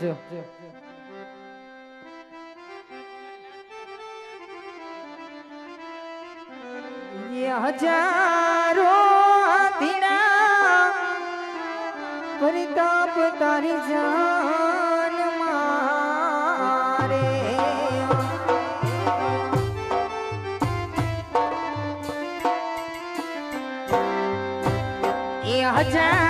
જો હજારો ધીણા પરિતાપ તારી જાન મારે. એ હજાર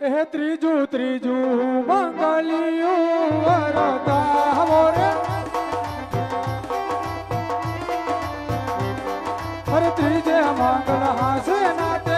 એ ત્રીજું ત્રીજું મંગલિયું વરતા હવો રે અરે ત્રીજે મંગલ હાસે નાતે